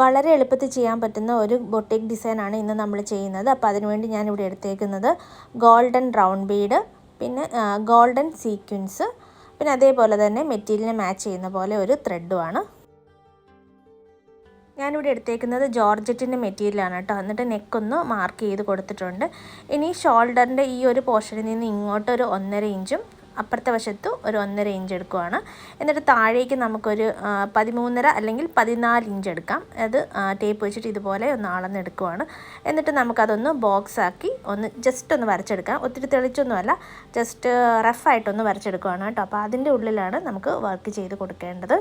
വളരെ എളുപ്പത്തിൽ ചെയ്യാൻ പറ്റുന്ന ഒരു ബൊട്ടിക് ഡിസൈനാണ് ഇന്ന് നമ്മൾ ചെയ്യുന്നത്. അപ്പോൾ അതിനുവേണ്ടി ഇവിടെ എടുത്തേക്കുന്നത് ഗോൾഡൻ റൗണ്ട് ബീഡ് പിന്നെ ഗോൾഡൻ സീക്വൻസ് പിന്നെ അതേപോലെ തന്നെ മെറ്റീരിയലിനെ മാച്ച് ചെയ്യുന്ന പോലെ ഒരു ത്രെഡുമാണ്. ഞാനിവിടെ എടുത്തേക്കുന്നത് ജോർജറ്റിന്റെ മെറ്റീരിയലാണ് കേട്ടോ. എന്നിട്ട് നെക്കൊന്ന് മാർക്ക് ചെയ്ത് കൊടുത്തിട്ടുണ്ട്. ഇനി ഷോൾഡറിന്റെ ഈ ഒരു പോർഷനിൽ നിന്ന് ഇങ്ങോട്ട് ഒരു ഒന്നര ഇഞ്ചും അപ്പുറത്തെ വശത്ത് ഒരു ഒന്നര ഇഞ്ച് എടുക്കുവാണ്. എന്നിട്ട് താഴേക്ക് നമുക്കൊരു പതിമൂന്നര അല്ലെങ്കിൽ പതിനാല് ഇഞ്ച് എടുക്കാം. അത് ടേപ്പ് വെച്ചിട്ട് ഇതുപോലെ ഒന്ന് അളന്നെടുക്കുവാണ് എന്നിട്ട് നമുക്കതൊന്ന് ബോക്സ് ആക്കി ഒന്ന് ജസ്റ്റ് ഒന്ന് വരച്ചെടുക്കാം. ഒത്തിരി തെളിച്ചൊന്നുമല്ല ജസ്റ്റ് റഫായിട്ടൊന്ന് വരച്ചെടുക്കുവാണ് കേട്ടോ. അപ്പോൾ അതിന്റെ ഉള്ളിലാണ് നമുക്ക് വർക്ക് ചെയ്ത് കൊടുക്കേണ്ടത്.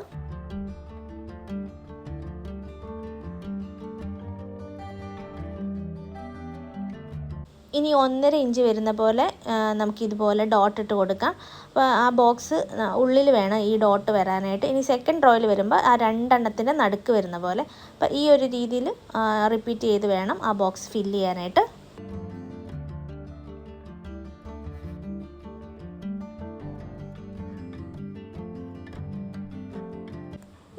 ഇനി ഒന്നര ഇഞ്ച് വരുന്ന പോലെ നമുക്കിതുപോലെ ഡോട്ട് ഇട്ട് കൊടുക്കാം. അപ്പോൾ ആ ബോക്സ് ഉള്ളിൽ വേണം ഈ ഡോട്ട് വരാനായിട്ട്. ഇനി സെക്കൻഡ് റോയിൽ വരുമ്പോൾ ആ രണ്ടെണ്ണത്തിന്റെ നടുക്ക് വരുന്ന പോലെ. അപ്പോൾ ഈ ഒരു രീതിയിൽ റിപ്പീറ്റ് ചെയ്ത് വേണം ആ ബോക്സ് ഫില്ല് ചെയ്യാനായിട്ട്.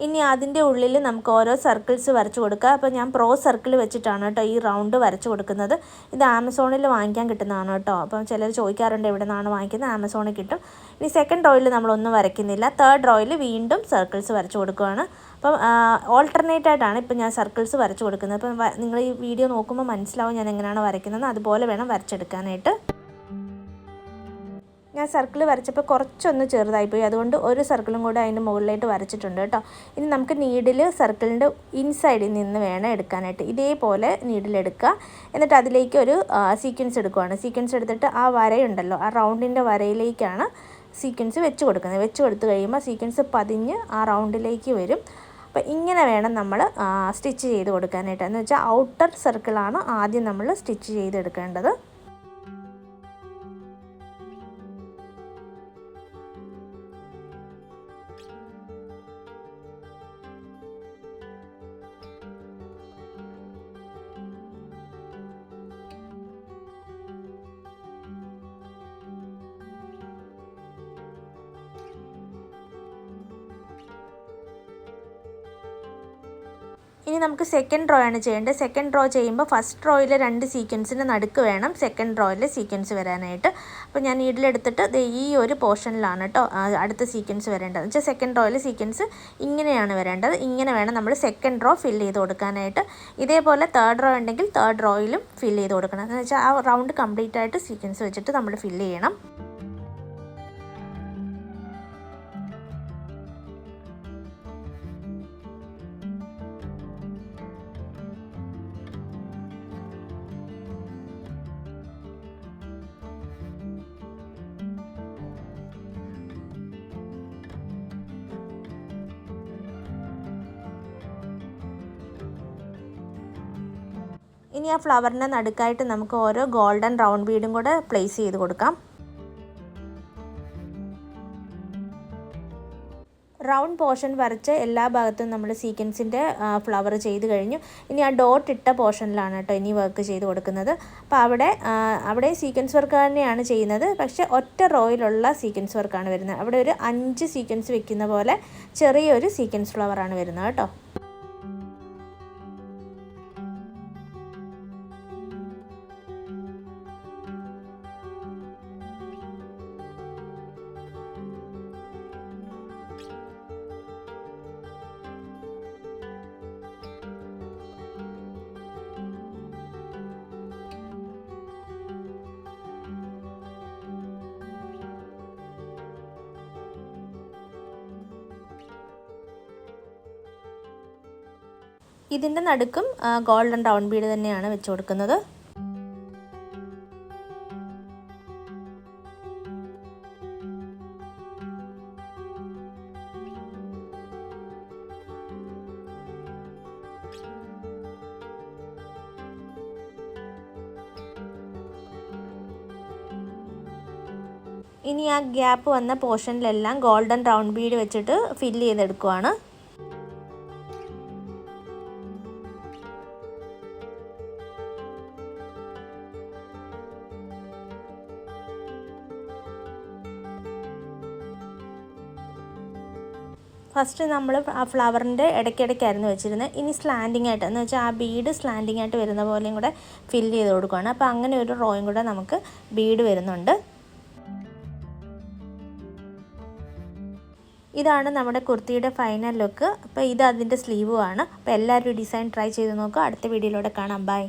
ഇനി അതിന്റെ ഉള്ളിൽ നമുക്ക് ഓരോ സർക്കിൾസ് വരച്ച് കൊടുക്കുക അപ്പോൾ ഞാൻ പ്രോ സർക്കിൾ വെച്ചിട്ടാണ് കേട്ടോ ഈ റൗണ്ട് വരച്ച് കൊടുക്കുന്നത്. ഇത് ആമസോണിൽ വാങ്ങിക്കാൻ കിട്ടുന്നതാണ് കേട്ടോ. അപ്പം ചിലർ ചോദിക്കാറുണ്ട് എവിടെ നിന്നാണ് വാങ്ങിക്കുന്നത്? ആമസോണിൽ കിട്ടും. ഇനി സെക്കൻഡ് റോയിൽ നമ്മളൊന്നും വരയ്ക്കുന്നില്ല. തേർഡ് റോയിൽ വീണ്ടും സർക്കിൾസ് വരച്ച് കൊടുക്കുകയാണ്. അപ്പം ഓൾട്ടർനേറ്റ് ആയിട്ടാണ് ഇപ്പം ഞാൻ സർക്കിൾസ് വരച്ച് കൊടുക്കുന്നത്. അപ്പം നിങ്ങൾ ഈ വീഡിയോ നോക്കുമ്പോൾ മനസ്സിലാവും ഞാൻ എങ്ങനെയാണ് വരയ്ക്കുന്നത്. അതുപോലെ വേണം വരച്ചെടുക്കാനായിട്ട്. ഞാൻ സർക്കിൾ വരച്ചപ്പോൾ കുറച്ചൊന്ന് ചെറുതായിപ്പോയി. അതുകൊണ്ട് ഒരു സർക്കിളും കൂടെ അതിന്റെ മുകളിലായിട്ട് വരച്ചിട്ടുണ്ട് കേട്ടോ. ഇനി നമുക്ക് നീഡിൽ സർക്കിളിന്റെ ഇൻസൈഡിൽ നിന്ന് വേണം എടുക്കാനായിട്ട്. ഇതേപോലെ നീഡിലെടുക്കുക എന്നിട്ട് അതിലേക്ക് ഒരു സീക്വൻസ് എടുക്കുകയാണ് സീക്വൻസ് എടുത്തിട്ട് ആ വരയുണ്ടല്ലോ. ആ റൗണ്ടിന്റെ വരയിലേക്കാണ് സീക്വൻസ് വെച്ച് കൊടുക്കുന്നത്. വെച്ച് കൊടുത്തു കഴിയുമ്പോൾ സീക്വൻസ് പതിഞ്ഞ് ആ റൗണ്ടിലേക്ക് വരും. അപ്പോൾ ഇങ്ങനെ വേണം നമ്മൾ സ്റ്റിച്ച് ചെയ്ത് കൊടുക്കാനായിട്ട്. എന്ന് വെച്ചാൽ ഔട്ടർ സർക്കിളാണ് ആദ്യം നമ്മൾ സ്റ്റിച്ച് ചെയ്തെടുക്കേണ്ടത്. ഇനി നമുക്ക് സെക്കൻഡ് റോ ആണ് ചെയ്യേണ്ടത്. സെക്കൻഡ് റോ ചെയ്യുമ്പോൾ ഫസ്റ്റ് റോയിലെ രണ്ട് സീക്വൻസിന്റെ നടുക്ക് വേണം. സെക്കൻഡ് റോയിലെ സീക്വൻസ് വരാനായിട്ട്. അപ്പോൾ ഞാൻ നീഡിലെടുത്തിട്ട് ഈ ഒരു പോർഷനിലാണ് കേട്ടോ അടുത്ത സീക്വൻസ് വരേണ്ടത്. വെച്ചാൽ സെക്കൻഡ് റോയിലെ സീക്വൻസ് ഇങ്ങനെയാണ് വരേണ്ടത്. ഇങ്ങനെ വേണം നമ്മൾ സെക്കൻഡ് റോ ഫില്ല് ചെയ്ത് കൊടുക്കാനായിട്ട്. ഇതേപോലെ തേർഡ് റോ ഉണ്ടെങ്കിൽ തേർഡ് റോയിലും ഫില്ല് ചെയ്ത് കൊടുക്കണം. എന്ന് വെച്ചാൽ ആ റൗണ്ട് കംപ്ലീറ്റ് ആയിട്ട് സീക്വൻസ് വെച്ചിട്ട് നമ്മൾ ഫില്ല് ചെയ്യണം. ഇനി ആ ഫ്ലവറിന്റെ നടുക്കായിട്ട് നമുക്ക് ഓരോ ഗോൾഡൻ റൗണ്ട് ബീഡും കൂടെ പ്ലേസ് ചെയ്ത് കൊടുക്കാം. റൗണ്ട് പോർഷൻ വരച്ച് എല്ലാ ഭാഗത്തും നമ്മൾ സീക്വൻസിന്റെ ഫ്ലവർ ചെയ്ത് കഴിഞ്ഞു. ഇനി ആ ഡോട്ട് ഇട്ട പോർഷനിലാണ് കേട്ടോ ഇനി വർക്ക് ചെയ്ത് കൊടുക്കുന്നത്. അപ്പോൾ അവിടെ അവിടെ സീക്വൻസ് വർക്ക് തന്നെയാണ് ചെയ്യുന്നത്. പക്ഷേ ഒറ്റ റോയിലുള്ള സീക്വൻസ് വർക്കാണ് വരുന്നത്. അവിടെ ഒരു അഞ്ച് സീക്വൻസ് വെക്കുന്ന പോലെ ചെറിയൊരു സീക്വൻസ് ഫ്ലവറാണ് വരുന്നത് കേട്ടോ. ഇതിന്റെ നടുക്കും ഗോൾഡൻ ഡൗൺ ബീഡ് തന്നെയാണ് വെച്ച് കൊടുക്കുന്നത്. ഇനി ആ ഗ്യാപ്പ് വന്ന പോർഷനിലെല്ലാം ഗോൾഡൻ റൗണ്ട് ബീഡ് വെച്ചിട്ട് ഫില്ല് ചെയ്തെടുക്കുവാണ്. ഫസ്റ്റ് നമ്മൾ ആ ഫ്ലവറിന്റെ ഇടയ്ക്കിടയ്ക്കായിരുന്നു വെച്ചിരുന്നത്. ഇനി സ്ലാൻഡിങ് ആയിട്ട് എന്ന് വെച്ചാൽ ആ ബീഡ് സ്ലാൻഡിങ് ആയിട്ട് വരുന്ന പോലെയും കൂടെ ഫില്ല് ചെയ്ത് കൊടുക്കുകയാണ് അപ്പോൾ അങ്ങനെ ഒരു റോയും കൂടെ നമുക്ക് ബീഡ് വരുന്നുണ്ട്. ഇതാണ് നമ്മുടെ കുർത്തിയുടെ ഫൈനൽ ലുക്ക് അപ്പോൾ ഇത് അതിന്റെ സ്ലീവുമാണ് അപ്പോൾ എല്ലാവരും ഡിസൈൻ ട്രൈ ചെയ്ത് നോക്കുക അടുത്ത വീഡിയോയിലൂടെ കാണാം. ബൈ